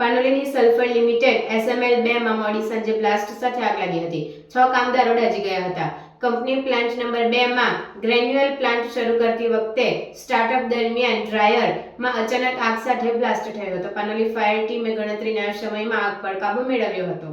પાનોલીની sulphur limited એસએમએલ બે માં મોડી સાંજે બ્લાસ્ટ સાથે આગ લાગી હતી. છ કામદારો ડાજી ગયા હતા. કંપની પ્લાન્ટ નંબર બે માં ગ્રેન્યુઅલ પ્લાન્ટ શરૂ કરતી વખતે સ્ટાર્ટઅપ દરમિયાન ડ્રાયરમાં અચાનક આગ સાથે બ્લાસ્ટ થયો હતો. પાનોલી ફાયર ટીમે ગણતરીના સમયમાં આગ પર કાબુ મેળવ્યો હતો.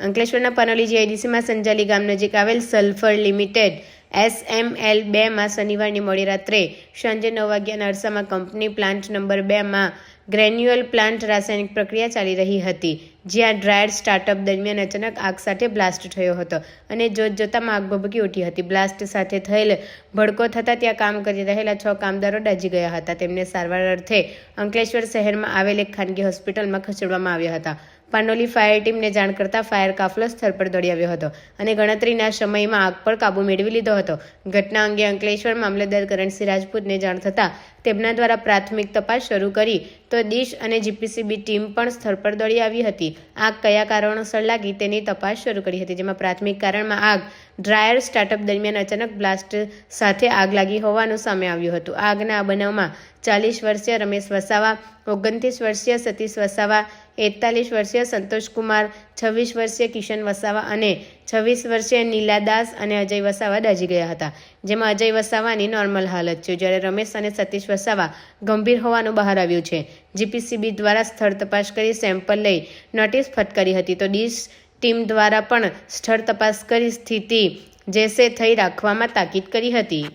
અંકલેશ્વરના પનોલી જીઆઈડીસીમાં સંજાલી ગામ નજીક આવેલ સલ્ફર લિમિટેડ એસએમએલ બેમાં શનિવારની મોડી રાત્રે સાંજે નવ વાગ્યાના અરસામાં કંપની પ્લાન્ટ નંબર બેમાં ગ્રેન્યુઅલ પ્લાન્ટ રાસાયણિક પ્રક્રિયા ચાલી રહી હતી, જ્યાં ડ્રાયર સ્ટાર્ટઅપ દરમિયાન અચાનક આગ સાથે બ્લાસ્ટ થયો હતો અને જોત જોતામાં આગ ભભૂકી ઉઠી હતી. બ્લાસ્ટ સાથે થયેલ ભડકો થતાં ત્યાં કામ કરી રહેલા છ કામદારો દાઝી ગયા હતા. તેમને સારવાર અર્થે અંકલેશ્વર શહેરમાં આવેલ એક ખાનગી હોસ્પિટલમાં ખસેડવામાં આવ્યા હતા. પાનોલી ફાયર ટીમને જાણ કરતા ફાયર કાફલો સ્થળ પર દોડી આવ્યો હતો અને ગણતરીના સમયમાં આગ પર કાબૂ મેળવી લીધો હતો. ઘટના અંગે અંકલેશ્વર મામલતદાર કરણસિંહ રાજપૂતને જાણ થતાં તેમના દ્વારા પ્રાથમિક તપાસ શરૂ કરી તો દિશ અને જીપીસીબી ટીમ પણ સ્થળ પર દોડી આવી હતી. આગ કયા કારણોસર લાગી તેની તપાસ શરૂ કરી હતી, જેમાં પ્રાથમિક કારણમાં આગ ડ્રાયર સ્ટાર્ટઅપ દરમિયાન અચાનક બ્લાસ્ટ સાથે આગ લાગી હોવાનું સામે આવ્યું હતું. આગના આ બનાવમાં ચાલીસ વર્ષીય રમેશ વસાવા, ઓગણત્રીસ વર્ષીય સતીશ વસાવા એકતાલીસ વર્ષીય સંતોષકુમાર છવ્વીસ વર્ષીય કિશન વસાવા અને છવ્વીસ વર્ષીય નીલાદાસ અને અજય વસાવા દાઝી ગયા હતા. જેમાં અજય વસાવાની નોર્મલ હાલત છે. જ્યારે રમેશ અને સતીશ વસાવા ગંભીર હોવાનું બહાર આવ્યું છે. જીપીસીબી દ્વારા સ્થળ તપાસ કરી સેમ્પલ લઈ નોટિસ ફટકારી હતી. તો ડીશ ટીમ દ્વારા પણ સ્થળ તપાસ કરી સ્થિતિ જેસે થઈ રાખવામાં તાકીદ કરી હતી.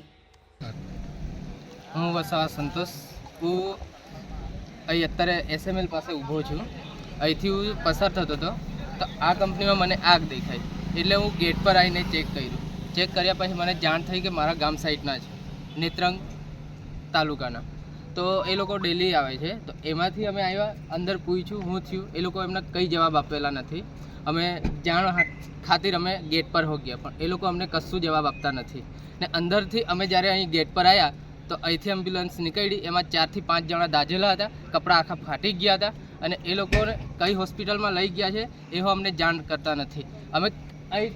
હું વસાવા સંતોષ. હું અહીં અત્યારે એસએમએલ પાસે ઊભો છું. અહીંથી હું પસાર થતો હતો, તો આ કંપનીમાં મને આગ દેખાઈ. એટલે હું ગેટ પર આવીને ચેક કર્યું. ચેક કર્યા પછી મને જાણ થઈ કે મારા ગામ સાઈડના છે, નેત્રંગ તાલુકાના. તો એ લોકો ડેલી આવે છે, તો એમાંથી અમે આવ્યા, અંદર પૂછ્યું, હું થયું, એ લોકો એમને કંઈ જવાબ આપેલા નથી. અમે જાણ ખાतिर અમે ગેટ પર હો ગયા, પણ એ લોકો અમને કશું જવાબ આપતા નથી. ને અંદરથી અમે જ્યારે અહીં ગેટ પર આવ્યા તો અહીંથી એમ્બ્યુલન્સ નીકળી, એમાં ચારથી પાંચ જણા દાઝેલા હતા, કપડાં આખા ફાટી ગયા હતા અને એ લોકોને કઈ હોસ્પિટલમાં લઈ ગયા છે એ અમને જાણ કરતા નથી. અમે અહીં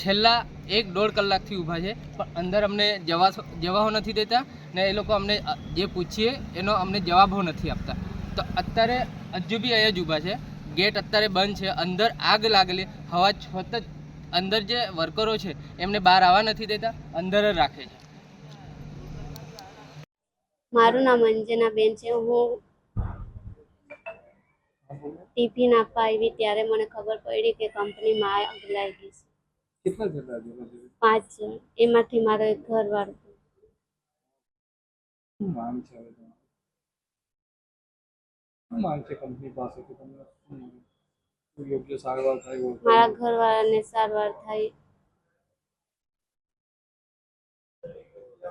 છેલ્લા એક દોઢ કલાકથી ઊભા છે, પણ અંદર અમને જવા જવાઓ નથી દેતા ને એ લોકો અમને જે પૂછીએ એનો અમને જવાબો નથી આપતા. તો અત્યારે હજુ બી અહીંયા જ ઊભા છે, ગેટ અત્યારે બંધ છે, અંદર આગ લાગેલી, હવા છત અંદર જે વર્કરો છે, એમને બહાર આવવા નથી દેતા, અંદર જ રાખે છે. મારું નામ અંજનાબેન છે, હું ટિફિન આપવા આવી ત્યારે મને ખબર પડી કે કંપનીમાં આગ લાગી છે. કેટલા જણા જણા પાંચ જણ. એમાંથી મારો એક ઘરવાળો હતો. શું માંગ છે હવે તમારી? શું માંગ છે કંપની પાસેથી તમને શું યોગ્ય સારવાર થાય મારા ઘરવાળાને સારવાર થાય.